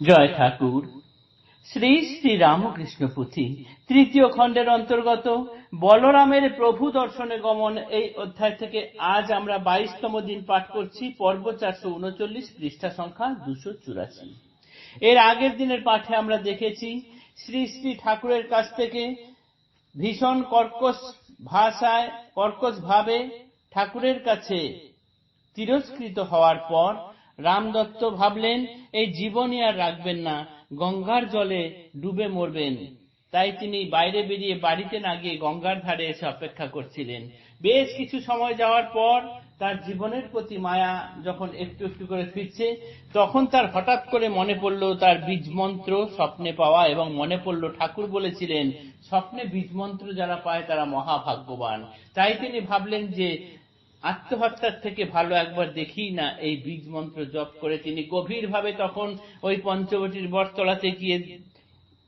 জয় ঠাকুর। শ্রী শ্রী রামকৃষ্ণ পুঁথি, তৃতীয় খণ্ডের অন্তর্গত বলরামের প্রভু দর্শনে গমন এই অধ্যায় থেকে আজ আমরা বাইশতম দিন পাঠ করছি, পর্ব চারশো উনচল্লিশ পৃষ্ঠা সংখ্যা দুশো চুরাশি। এর আগের দিনের পাঠে আমরা দেখেছি, শ্রী শ্রী ঠাকুরের কাছ থেকে ভীষণ কর্কশ ভাষায়, কর্কশ ভাবে ঠাকুরের কাছে তিরস্কৃত হওয়ার পর রামদত্ত ভাবলেন, এই জীবনই আর রাখবেন না, গঙ্গার জলে ডুবে মরবেন। তাই তিনি বাইরে বেরিয়ে বাড়িতে না গিয়ে গঙ্গার ধারে এসে অপেক্ষা করছিলেন। বেশ কিছু সময় যাওয়ার পর তার জীবনের প্রতি মায়া যখন একটু একটু করে ফিরছে, তখন তার হঠাৎ করে মনে পড়ল তার বীজমন্ত্র স্বপ্নে পাওয়া এবং মনে পড়ল ঠাকুর বলেছিলেন, স্বপ্নে বীজমন্ত্র যারা পায় তারা মহাভাগ্যবান। তাই তিনি ভাবলেন যে আত্মহত্যার থেকে ভালো একবার দেখি না এই বীজ মন্ত্র জপ করে তিনি গভীরভাবে তখন ওই পঞ্চবটির বটতলাতে গিয়ে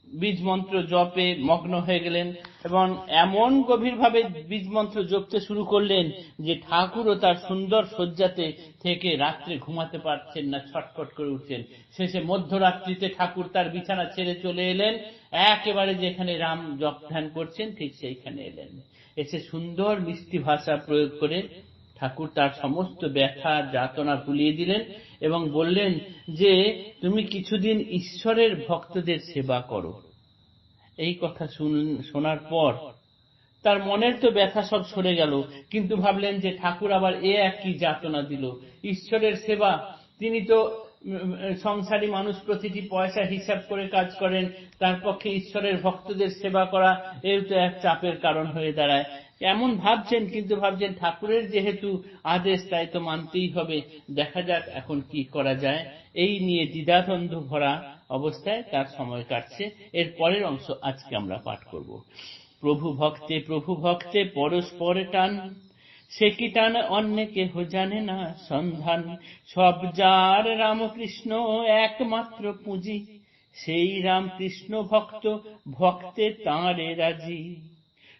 বীজ মন্ত্র জপে মগ্ন হয়ে গেলেন এবং এমন গভীরভাবে বীজ মন্ত্র জপতে শুরু করলেন যে ঠাকুরও তার সুন্দর শয্যাতে থেকে রাত্রে ঘুমাতে পারছেন না, ছটফট করে উঠছেন। শেষে মধ্যরাত্রিতে ঠাকুর তার বিছানা ছেড়ে চলে এলেন। একেবারে যেখানে রাম জপ ধ্যান করছেন, ঠিক সেইখানে এলেন। এসে সুন্দর মিষ্টি ভাষা প্রয়োগ করে ঠাকুর তার সমস্ত ব্যথা যাতনা ভুলিয়ে দিলেন এবং বললেন যে, তুমি কিছুদিন ঈশ্বরের ভক্তদের সেবা করো। এই কথা শোনার পর তার মনের তো ব্যথা সব সরে গেল, কিন্তু ভাবলেন যে ঠাকুর আবার এ একই যাতনা দিল। ঈশ্বরের সেবা, তিনি তো সংসারী মানুষ প্রতিটি পয়সা হিসাব করে কাজ করেন, তার পক্ষে ঈশ্বরের ভক্তদের সেবা করা, এর তো এক চাপের কারণ হয়ে দাঁড়ায়। এমন ভাবছেন, কিন্তু ভাবছেন ঠাকুরের যেহেতু আদেশ, তাই তো মানতেই হবে। দেখা যাক এখন কি করা যায়। এই নিয়ে দ্বিধাদ্বন্দ্ব ভরা অবস্থায় তার সময় কাটছে। এর পরের অংশ আজকে আমরা পাঠ করব। প্রভু ভক্তে প্রভু ভক্তে, পরস্পরে টান। সে কি টান অন্য কেহ জানে না? সন্ধান। সব যার রামকৃষ্ণ একমাত্র পুঁজি, সেই রামকৃষ্ণ ভক্ত ভক্তে তাঁরে রাজি।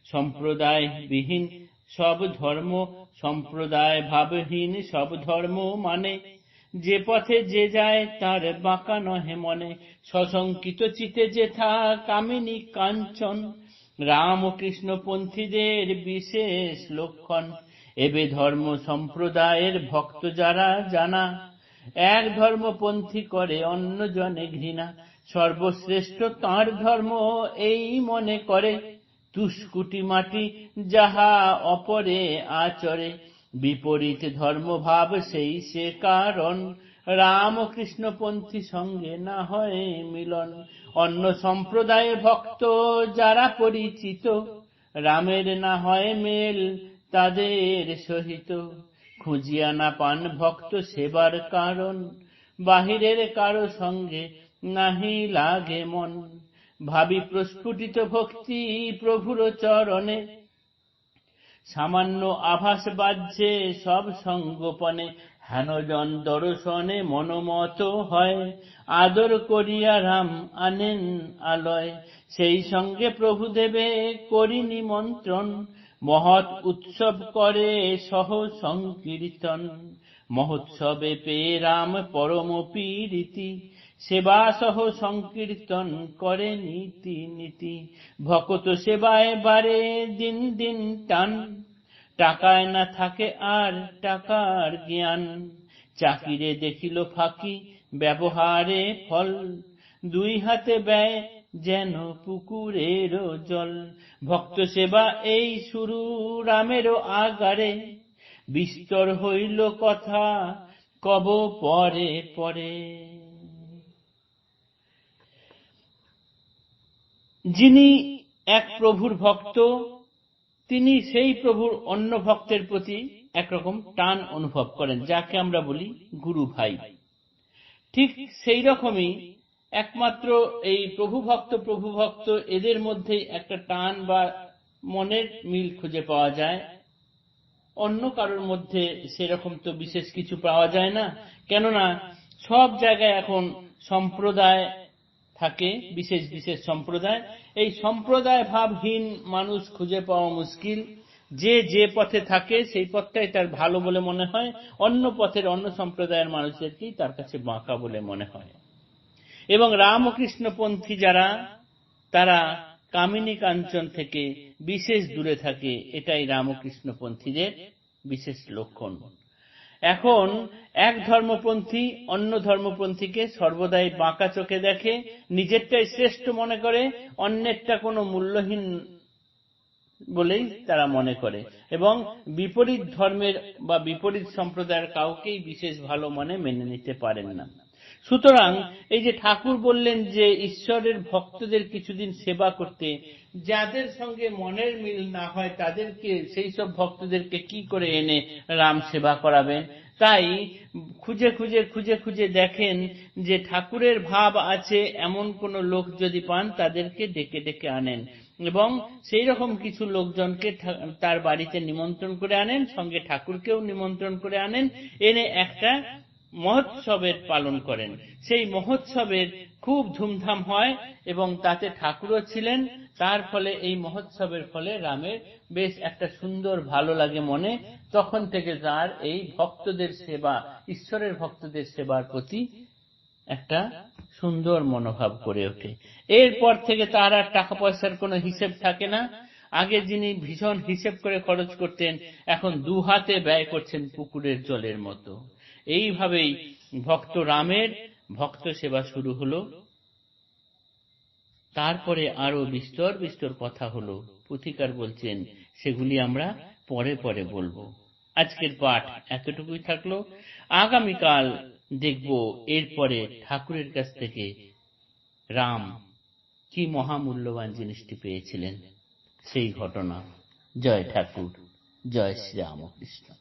সম্প্রদায় বিহীন সব ধর্ম সম্প্রদায় ভাবহীন সব ধর্ম মানে যে পথে যে যায় তার বাঁকা নহে মনে। সশঙ্কিত চিতে যেথা কামিনী কাঞ্চন রাম ও কৃষ্ণপন্থীদের বিশেষ লক্ষণ। এবে ধর্ম সম্প্রদায়ের ভক্ত যারা জানা, এক ধর্মপন্থী করে অন্য জনে ঘৃণা। সর্বশ্রেষ্ঠ তাঁর ধর্ম এই মনে করে, তুষ্কুটি মাটি যাহা অপরে আচরে। বিপরীত ধর্মভাব সেই সে কারণ, রামকৃষ্ণপন্থী সঙ্গে না হয় মিলন। অন্য সম্প্রদায় ভক্ত যারা পরিচিত, রামের না হয় মেল তাদের সহিত। খুঁজিয়া না পান ভক্ত সেবার কারণ। বাহিরের কারও সঙ্গে নাহি লাগে মন। ভাবি প্রস্ফুটিত ভক্তি প্রভুর চরণে। সামান্য আভাস বাজছে সব সঙ্গোপনে। হেনজন দর্শনে মনোমত হয়। আদর করিয়া রাম আনেন আলয়। সেই সঙ্গে প্রভু দেবে করি নিমন্ত্রণ। মহৎ উৎসব করে সহ সংকীর্তন। মহোৎসবে পেয়ে রাম পরম পীড়িতি, সেবা সহ সংকীর্তন করে নীতি নীতি। ভকত সেবায় বারে দিন দিন টান, টাকায় না থাকে আর টাকার জ্ঞান। চাকিরে দেখিল ফাঁকি, ব্যবহারে ফল, দুই হাতে ব্যয় যেন পুকুরের জল। ভক্ত সেবা এই শুরু রামেরও আগারে। বিস্তর হইল কথা কব পরে পরে। যিনি এক প্রভুর ভক্ত, তিনি সেই প্রভুর অন্য ভক্তের প্রতি একরকম টান অনুভব করেন, যাকে আমরা বলি গুরু ভাই। ঠিক সেই রকমই একমাত্র এই প্রভু ভক্ত প্রভু ভক্ত এদের মধ্যে একটা টান বা মনের মিল খুঁজে পাওয়া যায়। অন্য কারোর মধ্যে সেরকম তো বিশেষ কিছু পাওয়া যায় না। কেননা সব জায়গায় এখন সম্প্রদায় থাকে, বিশেষ বিশেষ সম্প্রদায়। এই সম্প্রদায় ভাবহীন মানুষ খুঁজে পাওয়া মুশকিল। যে যে পথে থাকে, সেই পথটাই তার ভালো বলে মনে হয়। অন্য পথের অন্য সম্প্রদায়ের মানুষদেরকেই তার কাছে বাঁকা বলে মনে হয়। এবং রামকৃষ্ণপন্থী যারা, তারা কামিনী কাঞ্চন থেকে বিশেষ দূরে থাকে। এটাই রামকৃষ্ণপন্থীদের বিশেষ লক্ষণ। এখন এক ধর্মপন্থী অন্য ধর্মপন্থীকে সর্বদাই বাঁকা চোখে দেখে, নিজেরটাই শ্রেষ্ঠ মনে করে, অন্যেরটা কোনো মূল্যহীন বলেই তারা মনে করে। এবং বিপরীত ধর্মের বা বিপরীত সম্প্রদায়ের কাউকেই বিশেষ ভালো মনে মেনে নিতে পারেন না। সুতরাং এই যে ঠাকুর বললেন যে ঈশ্বরের ভক্তদের কিছুদিন সেবা করতে, যাদের সঙ্গে মনের মিল না হয় তাদেরকে, সেই সব ভক্তদেরকে কি করে এনে রাম সেবা করাবেন? তাই খুঁজে খুঁজে খুঁজে খুঁজে দেখেন যে ঠাকুরের ভাব আছে, এমন কোন লোক যদি পান তাদেরকে ডেকে ডেকে আনেন। এবং সেই রকম কিছু লোকজনকে তার বাড়িতে নিমন্ত্রণ করে আনেন, সঙ্গে ঠাকুরকেও নিমন্ত্রণ করে আনেন। এনে একটা মহোৎসবের পালন করেন। সেই মহোৎসবের খুব ধুমধাম হয় এবং তাতে ঠাকুরও ছিলেন। তার ফলে এই মহোৎসবের ফলে রামের বেশ একটা সুন্দর ভালো লাগে মনে। তখন থেকে তার এই ভক্তদের সেবা, ঈশ্বরের ভক্তদের সেবার প্রতি একটা সুন্দর মনোভাব করে ওঠে। এরপর থেকে তার আর টাকা পয়সার কোনো হিসেব থাকে না। আগে যিনি ভীষণ হিসেব করে খরচ করতেন, এখন দু হাতে ব্যয় করছেন পুকুরের জলের মতো। এইভাবেই ভক্ত রামের ভক্ত সেবা শুরু হলো। তারপরে আরও বিস্তর বিস্তর কথা হলো। পুথিকার বলছেন, সেগুলি আমরা পরে পরে বলব। আজকের পাঠ এতটুকুই থাকল। আগামীকাল দেখব এরপরে ঠাকুরের কাছ থেকে রাম কি মহামূল্যবান জিনিসটি পেয়েছিলেন। সেই ঘটনা। জয় ঠাকুর, জয় শ্রীরামকৃষ্ণ।